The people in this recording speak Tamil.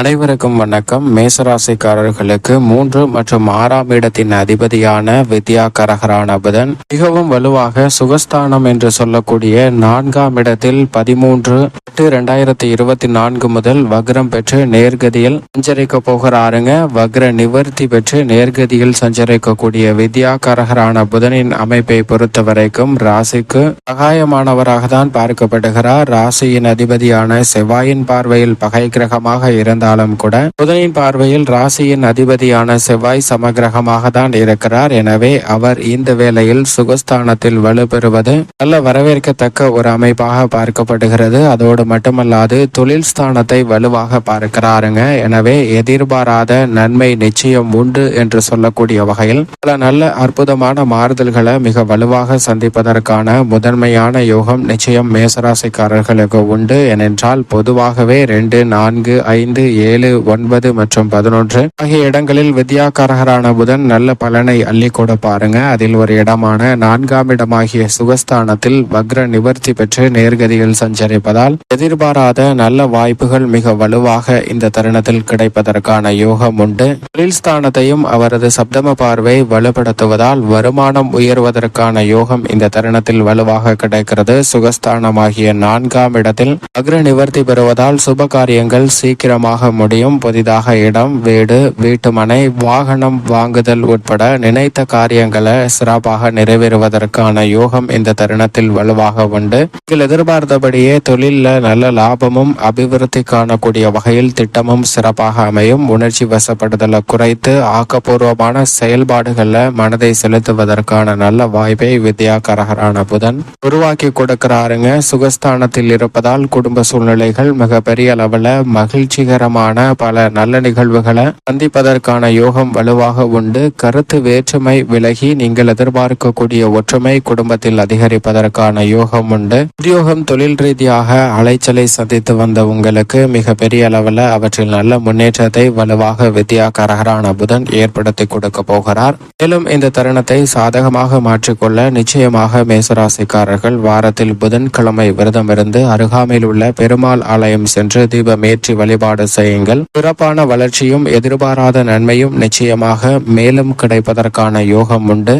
அனைவருக்கும் வணக்கம். மேசராசிக்காரர்களுக்கு மூன்று மற்றும் ஆறாம் இடத்தின் அதிபதியான வித்யா கரகரான புதன் மிகவும் வலுவாக சுகஸ்தானம் என்று சொல்லக்கூடிய நான்காம் இடத்தில் பதிமூன்று எட்டு இரண்டாயிரத்தி இருபத்தி நான்கு முதல் வக்ரம் பெற்று நேர்கதியில் சஞ்சரிக்க போகிறாருங்க. வக்ர நிவர்த்தி பெற்று நேர்கதியில் சஞ்சரிக்கக்கூடிய வித்யா கரகரான புதனின் அமைப்பை பொறுத்த வரைக்கும் ராசிக்கு சகாயமானவராக தான் பார்க்கப்படுகிறார். ராசியின் அதிபதியான செவ்வாயின் பார்வையில் பகை கிரகமாக இருந்த இருந்தாலும் கூட புதனின் பார்வையில் ராசியின் அதிபதியான செவ்வாய் சமகிரகமாக தான் இருக்கிறார். எனவே அவர் இந்த வேளையில் சுகஸ்தானத்தில் வலுப்பெறுவது நல்ல வரவேற்கத்தக்க ஒரு அமைப்பாக பார்க்கப்படுகிறது. அதோடு மட்டுமல்லாது தொழில் ஸ்தானத்தை வலுவாக பார்க்கிறாருங்க. எனவே எதிர்பாராத நன்மை நிச்சயம் உண்டு என்று சொல்லக்கூடிய வகையில் பல நல்ல அற்புதமான மாறுதல்களை மிக வலுவாக சந்திப்பதற்கான முதன்மையான யோகம் நிச்சயம் மேசராசிக்காரர்களுக்கு உண்டு. ஏனென்றால் பொதுவாகவே ரெண்டு நான்கு ஐந்து ஏழு ஒன்பது மற்றும் பதினொன்று. ஆகிய இடங்களில் வித்யாகாரகரான புதன் நல்ல பலனை அள்ளி கொடுப்பாருங்க அதில் ஒரு இடமான நான்காம் இடமாகிய சுகஸ்தானத்தில் வக்ர நிவர்த்தி பெற்று நேர்கதியில் சஞ்சரிப்பதால் எதிர்பாராத நல்ல வாய்ப்புகள் மிக வலுவாக இந்த தருணத்தில் கிடைப்பதற்கான யோகம் உண்டு. தொழில் ஸ்தானத்தையும் அவரது சப்தம பார்வை வலுப்படுத்துவதால் வருமானம் உயர்வதற்கான யோகம் இந்த தருணத்தில் வலுவாக கிடைக்கிறது. சுகஸ்தானமாகிய நான்காம் இடத்தில் அக்ர நிவர்த்தி பெறுவதால் சுப காரியங்கள் சீக்கிரமாக முடியும். புதிதாக இடம் வீடு வீட்டுமனை வாகனம் வாங்குதல் உட்பட நினைத்த காரியங்களை சிறப்பாக நிறைவேறுவதற்கான யோகம் இந்த தருணத்தில் வலுவாக உண்டு. இதில் எதிர்பார்த்தபடியே தொழில நல்ல லாபமும் அபிவிருத்தி காணக்கூடிய வகையில் திட்டமும் சிறப்பாக அமையும். உணர்ச்சி வசப்படுதலை குறைத்து ஆக்கப்பூர்வமான செயல்பாடுகளில் மனதை செலுத்துவதற்கான நல்ல வாய்ப்பை வித்யா கரகரான புதன் உருவாக்கி கொடுக்கிறாருங்க. சுகஸ்தானத்தில் இருப்பதால் குடும்ப சூழ்நிலைகள் மிக பெரிய அளவுல மகிழ்ச்சிகரமான பல நல்ல நிகழ்வுகளை சந்திப்பதற்கான யோகம் வலுவாக உண்டு. கருத்து வேற்றுமை விலகி நீங்கள் எதிர்பார்க்கக்கூடிய ஒற்றுமை குடும்பத்தில் அதிகரிப்பதற்கான யோகம் உண்டு. உத்தியோகம் தொழில் ரீதியாக அலைச்சலை சந்தித்து வந்த உங்களுக்கு மிக பெரிய அளவில் அவற்றில் நல்ல முன்னேற்றத்தை வலுவாக வித்யா கரகரான புதன் ஏற்படுத்தி கொடுக்க போகிறார். மேலும் இந்த தருணத்தை சாதகமாக மாற்றிக்கொள்ள நிச்சயமாக மேசராசிக்காரர்கள் வாரத்தில் புதன்கிழமை விரதம் இருந்து அருகாமையில் உள்ள பெருமாள் ஆலயம் சென்று தீபமேற்றி வழிபாடு செய்யுங்கள் சிறப்பான வளர்ச்சியும் எதிர்பாராத நன்மையும் நிச்சயமாக மேலும் கிடைப்பதற்கான யோகம் உண்டு.